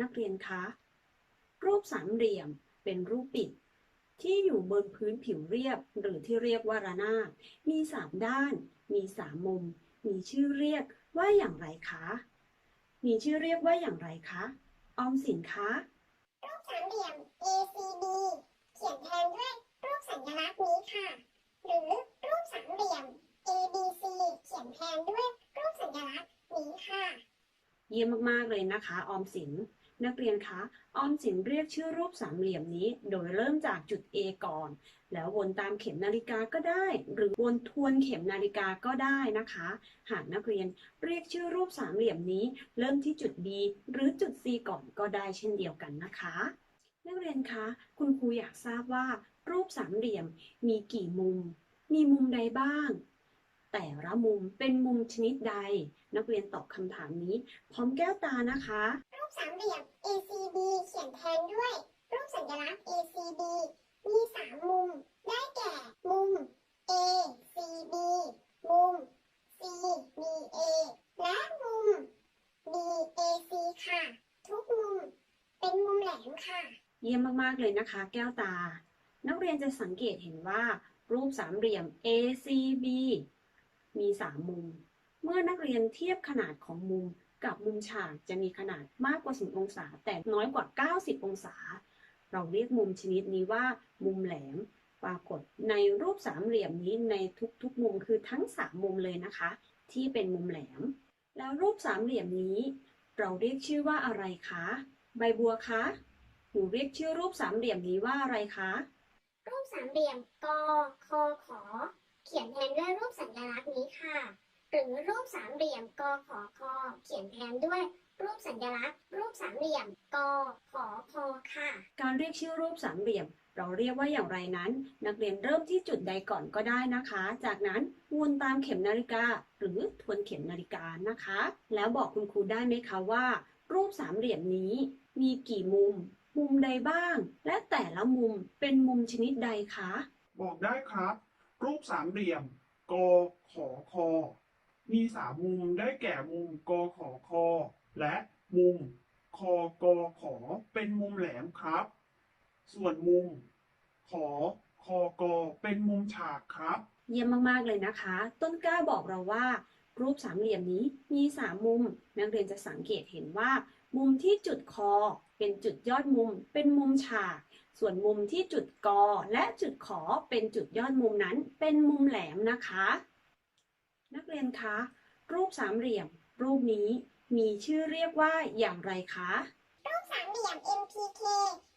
นักเรียนคะ รูปสามเหลี่ยมเป็นรูปปิด ที่อยู่บนพื้นผิวเรียบหรือที่เรียกว่าระนาบมีสามด้าน มีสามมุม มีชื่อเรียกว่าอย่างไรคะ มีชื่อเรียกว่าอย่างไรคะ ออมสินคะ รูปสามเหลี่ยม ACB เขียนแทนด้วยรูปสัญลักษณ์นี้ค่ะ หรือรูปสามเหลี่ยม ABC เขียนแทนด้วยรูปสัญลักษณ์นี้ค่ะ เยี่ยมมาก ๆ เลยนะคะ ออมสิน นักเรียนคะออมสินเรียกชื่อรูปสามเหลี่ยมนี้ โดยเริ่มจากจุด A ก่อน แล้ววนตามเข็มนาฬิกาก็ได้ หรือวนทวนเข็มนาฬิกาก็ได้นะคะ หากนักเรียนเรียกชื่อรูปสามเหลี่ยมนี้ เริ่มที่จุด B หรือจุด C ก่อนก็ได้เช่นเดียวกันนะคะ นักเรียนคะ คุณครูอยากทราบว่า รูปสามเหลี่ยมมีกี่มุม มีมุมใดบ้าง แต่ละมุมเป็นมุมชนิดใด นักเรียนตอบคำถามนี้ พร้อมแก้วตานะคะ รูปสามเหลี่ยม ACB เขียนแทนด้วย รูปสัญลักษณ์ ACB มีสามมุม ได้แก่ มุม ACB มุม CBA และมุม BAC ค่ะ ทุกมุม เป็นมุมแหลมค่ะ เยี่ยมมากๆเลยนะคะ แก้วตา นักเรียนจะสังเกตเห็นว่า รูปสามเหลี่ยม ACB มี 3 มุม เมื่อนักเรียนเทียบขนาดของมุมกับมุมฉากจะมีขนาดมากกว่า 10 องศา แต่น้อยกว่า 90 องศา เราเรียกมุมชนิดนี้ว่า มุมแหลม ปรากฏในรูปสามเหลี่ยมนี้ในทุกๆ มุมคือทั้ง 3 มุมเลยนะคะ ที่เป็นมุมแหลม แล้วรูปสามเหลี่ยมนี้ เราเรียกชื่อว่าอะไรคะ ใบบัวคะหนูเรียกชื่อรูปสามเหลี่ยมนี้ว่าอะไรคะ รูปสามเหลี่ยมกคขอ เขียนแทนด้วยรูปสัญลักษณ์นี้ค่ะ หรือรูปสามเหลี่ยมกขอคอเขียนแทนด้วยรูปสัญลักษณ์ รูปสามเหลี่ยมกขอคอค่ะ การเรียกชื่อรูปสามเหลี่ยม เราเรียกว่าอย่างไรนั้น นักเรียนเริ่มที่จุดใดก่อนก็ได้นะคะ จากนั้นวนตามเข็มนาฬิกา หรือทวนเข็มนาฬิกานะคะ แล้วบอกคุณครูได้ไหมคะว่า รูปสามเหลี่ยมนี้ มีกี่มุม มุมใดบ้าง และแต่ละมุมเป็นมุมชนิดใดคะ บอกได้ครับ รูปสามเหลี่ยม กขอคอ มีสามมุมได้แก่มุมกขอคอ และมุมคอกขอเป็นมุมแหลมครับ ส่วนมุมขอคอกอเป็นมุมฉากครับ เยี่ยมมากๆเลยนะคะ ต้นกล้าบอกเราว่า รูปสามเหลี่ยมนี้มีสามมุม นักเรียนจะสังเกตเห็นว่า มุมที่จุดคอเป็นจุดยอดมุม เป็นมุมฉาก ส่วนมุมที่จุดกอและจุดขอเป็นจุดยอดมุมนั้นเป็นมุมแหลมนะคะ นักเรียนคะ รูปสามเหลี่ยม รูปนี้มีชื่อเรียกว่าอย่างไรคะ รูปสามเหลี่ยม MPK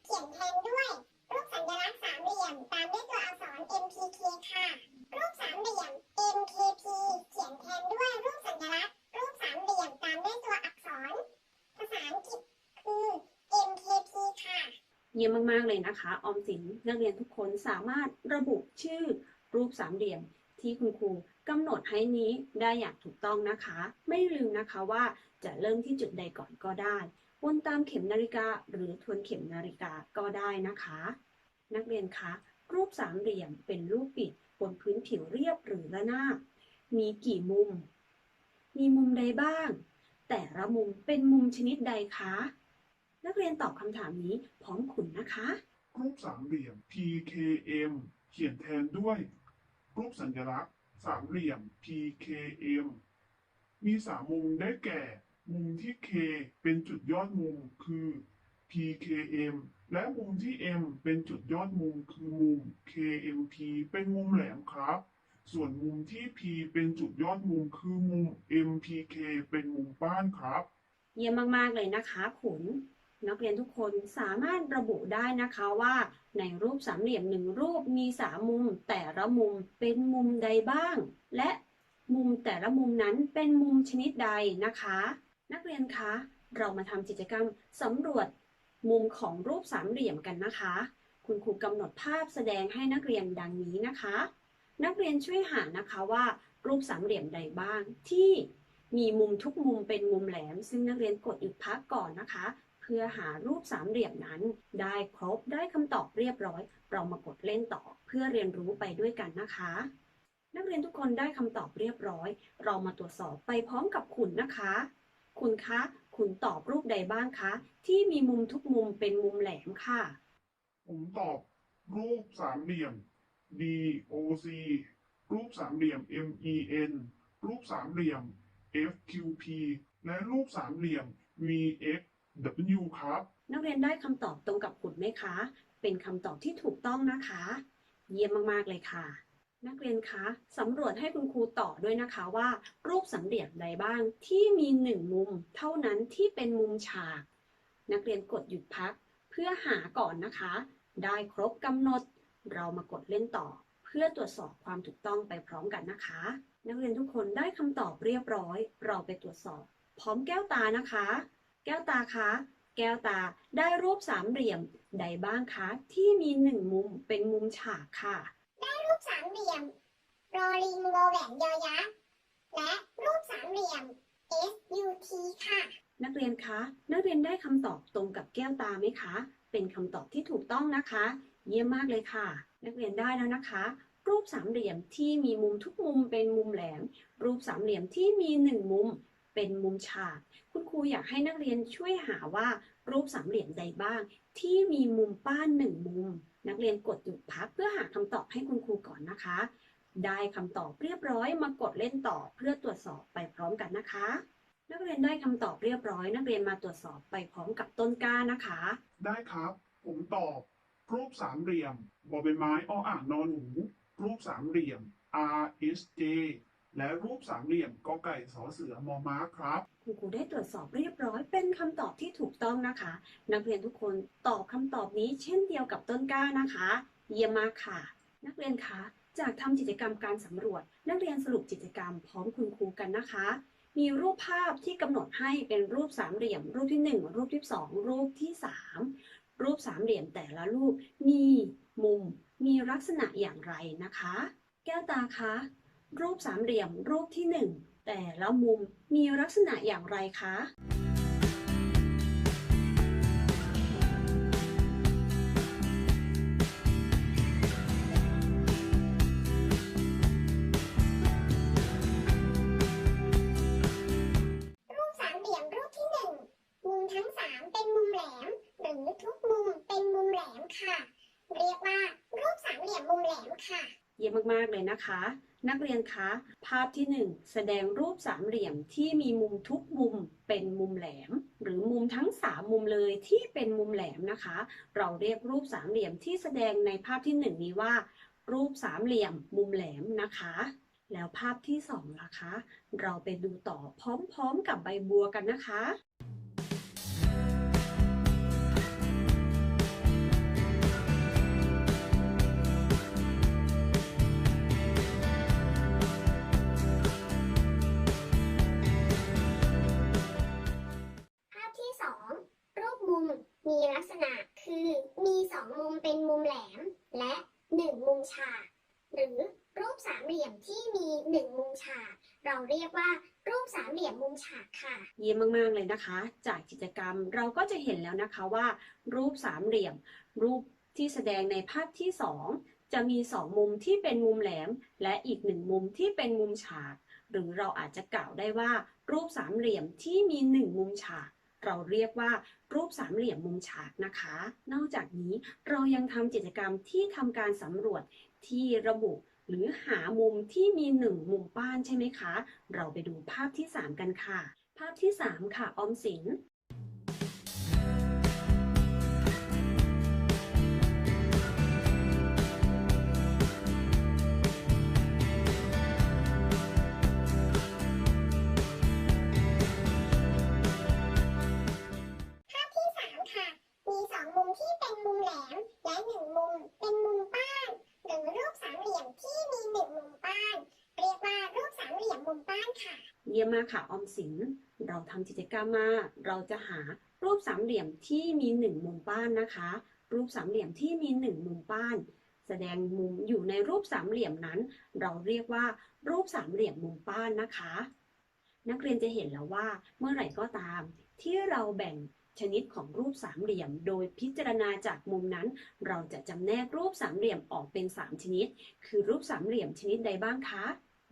เขียนแทนด้วย รูปสัญลักษณ์สามเหลี่ยมตามด้วยตัวอักษร MPK ค่ะ รูปสามเหลี่ยม MKP เขียนแทนด้วยรูปสัญลักษณ์ รูปสามเหลี่ยมตามด้วยตัวอักษร ภาษาอังกฤษคือ MKP ค่ะ เยี่ยมมากๆเลยนะคะออมสินนักเรียนทุกคนสามารถระบุชื่อรูปสามเหลี่ยมที่คุณครูกำหนดให้นี้ได้อย่างถูกต้องนะคะ ไม่ลืมนะคะว่าจะเริ่มที่จุดใดก่อนก็ได้วนตามเข็มนาฬิกาหรือทวนเข็มนาฬิกาก็ได้นะคะ นักเรียนคะรูปสามเหลี่ยมเป็นรูปปิดบนพื้นผิวเรียบหรือระนาบมีกี่มุม มีมุมใดบ้าง แต่ละมุมเป็นมุมชนิดใดคะ นักเรียนตอบคำถามนี้พร้อมขุนนะคะ รูปสามเหลี่ยม PKM เขียนแทนด้วย รูปสัญลักษณ์ สามเหลี่ยม PKM มีสามมุมได้แก่ มุมที่ K เป็นจุดยอดมุมคือ PKM และมุมที่ M เป็นจุดยอดมุมคือมุม KMP เป็นมุมแหลมครับ ส่วนมุมที่ P เป็นจุดยอดมุมคือมุม MPK เป็นมุมป้านครับ เยี่ยมมาก ๆ เลยนะคะขุน นักเรียนทุกคนสามารถระบุได้นะคะว่าในรูปสามเหลี่ยมหนึ่งรูปมีสามมุม แต่ละมุมเป็นมุมใดบ้าง และมุมแต่ละมุมนั้นเป็นมุมชนิดใดนะคะ นักเรียนคะเรามาทำกิจกรรมสำรวจมุมของรูปสามเหลี่ยมกันนะคะ คุณครูกำหนดภาพแสดงให้นักเรียนดังนี้นะคะ นักเรียนช่วยหานะคะว่า รูปสามเหลี่ยมใดบ้างที่มีมุมทุกมุมเป็นมุมแหลม ซึ่งนักเรียนกดหยุดพักก่อนนะคะ เพื่อหารูปสามเหลี่ยมนั้น ได้ครบได้คำตอบเรียบร้อย เรามากดเล่นต่อเพื่อเรียนรู้ไปด้วยกันนะคะ นักเรียนทุกคนได้คำตอบเรียบร้อย เรามาตรวจสอบไปพร้อมกับคุณนะคะ คุณคะ คุณตอบรูปใดบ้างคะ ที่มีมุมทุกมุมเป็นมุมแหลมค่ะ ผมตอบรูปสามเหลี่ยม DOC รูปสามเหลี่ยม MEN รูปสามเหลี่ยม FQP และรูปสามเหลี่ยม VX W ครับ นักเรียนได้คำตอบตรงกับคุณไหมคะ เป็นคำตอบที่ถูกต้องนะคะ เยี่ยมมากๆเลยค่ะ นักเรียนคะสำรวจให้คุณครูต่อด้วยนะคะว่า รูปสามเหลี่ยมใดบ้างที่มีหนึ่งมุม เท่านั้นที่เป็นมุมฉาก นักเรียนกดหยุดพัก เพื่อหาก่อนนะคะ ได้ครบกำหนด เรามากดเล่นต่อ เพื่อตรวจสอบความถูกต้องไปพร้อมกันนะคะ นักเรียนทุกคนได้คำตอบเรียบร้อย เราไปตรวจสอบ พร้อมแก้วตานะคะ แก้วตาคะ แก้วตาได้รูปสามเหลี่ยมใดบ้างคะ ที่มีหนึ่งมุมเป็นมุมฉากค่ะรูปสามเหลี่ยมรอลิงวอแหวนยอยักษ์และรูปสามเหลี่ยม SUT ค่ะ นักเรียนคะ นักเรียนได้คำตอบตรงกับแก้วตาไหมคะ เป็นคำตอบที่ถูกต้องนะคะ เยี่ยมมากเลยค่ะ นักเรียนได้แล้วนะคะรูปสามเหลี่ยมที่มีมุมทุกมุมเป็นมุมแหลม รูปสามเหลี่ยมที่มีหนึ่งมุม เป็นมุมฉาก คุณครูอยากให้นักเรียนช่วยหาว่ารูปสามเหลี่ยมใดบ้าง ที่มีมุมป้านหนึ่งมุม นักเรียนกดหยุดพักเพื่อหาคำตอบให้คุณครูก่อนนะคะ ได้คำตอบเรียบร้อยมากดเล่นต่อเพื่อตรวจสอบไปพร้อมกันนะคะ นักเรียนได้คำตอบเรียบร้อย นักเรียนมาตรวจสอบไปพร้อมกับต้นกล้านะคะ ได้ครับ ผมตอบ รูปสามเหลี่ยมบอใบไม้ออ่างนอนหนูรูปสามเหลี่ยม RSJ และรูปสามเหลี่ยมกอไก่สอเสือมอม้าครับคุณครูได้ตรวจสอบเรียบร้อยเป็นคำตอบที่ถูกต้องนะคะ นักเรียนทุกคนตอบคำตอบนี้เช่นเดียวกับต้นกล้านะคะ เยี่ยมมากค่ะ นักเรียนคะจากทำกิจกรรมการสำรวจ นักเรียนสรุปกิจกรรมพร้อมคุณครูกันนะคะ มีรูปภาพที่กำหนดให้เป็นรูปสามเหลี่ยม รูปที่หนึ่งรูปที่สองรูปที่สามรูปสามเหลี่ยมแต่ละรูปมีมุม มีลักษณะอย่างไรนะคะ แก้วตาคะ รูปสามเหลี่ยมรูปที่หนึ่งแต่ละมุมมีลักษณะอย่างไรคะ ยี่ยมมากๆเลยนะคะ นักเรียนคะ ภาพที่หนึ่งแสดงรูปสามเหลี่ยมที่มีมุมทุกมุมเป็นมุมแหลม หรือมุมทั้งสามมุมเลยที่เป็นมุมแหลมนะคะ เราเรียกรูปสามเหลี่ยมที่แสดงในภาพที่หนึ่งนี้ว่า รูปสามเหลี่ยมมุมแหลมนะคะแล้วภาพที่สองล่ะคะ เราไปดูต่อพร้อมๆกับใบบัวกันนะคะ มีลักษณะคือมีสองมุมเป็นมุมแหลม และหนึ่งมุมฉาก หรือรูปสามเหลี่ยมที่มีหนึ่งมุมฉาก เราเรียกว่ารูปสามเหลี่ยมมุมฉากค่ะ เยี่ยมมาก ๆ เลยนะคะ จากกิจกรรมเราก็จะเห็นแล้วนะคะว่า รูปสามเหลี่ยม รูปที่แสดงในภาพที่2จะมีสองมุมที่เป็นมุมแหลม และอีกหนึ่งมุมที่เป็นมุมฉาก หรือเราอาจจะกล่าวได้ว่า รูปสามเหลี่ยมที่มีหนึ่งมุมฉาก เราเรียกว่ารูปสามเหลี่ยมมุมฉากนะคะ นอกจากนี้เรายังทำกิจกรรมที่ทำการสำรวจที่ระบุหรือหามุมที่มีหนึ่งมุมป้านใช่ไหมคะ เราไปดูภาพที่ 3 กันค่ะ ภาพที่ 3 ค่ะ ออมสิน เยี่ยมมากค่ะออมสิน เราทำกิจกรรมมาเราจะหารูปสามเหลี่ยมที่มีหนึ่งมุมป้านนะคะ รูปสามเหลี่ยมที่มีหนึ่งมุมป้าน แสดงมุมอยู่ในรูปสามเหลี่ยมนั้น เราเรียกว่า รูปสามเหลี่ยมมุมป้านนะคะ นักเรียนจะเห็นแล้วว่า เมื่อไหร่ก็ตาม ที่เราแบ่งชนิดของรูปสามเหลี่ยม โดยพิจารณาจากมุมนั้น เราจะจำแนกรูปสามเหลี่ยมออกเป็น 3 ชนิด คือรูปสามเหลี่ยมชนิดใดบ้างคะ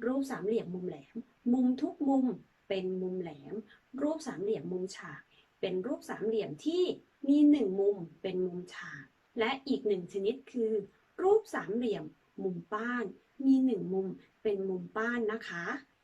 รูปสามเหลี่ยมมุมแหลม มุมทุกมุมเป็นมุมแหลม รูปสามเหลี่ยมมุมฉาก เป็นรูปสามเหลี่ยมที่มีหนึ่งมุมเป็นมุมฉาก และอีกหนึ่งชนิดคือ รูปสามเหลี่ยม มุมป้าน มีหนึ่งมุมเป็นมุมป้านนะคะ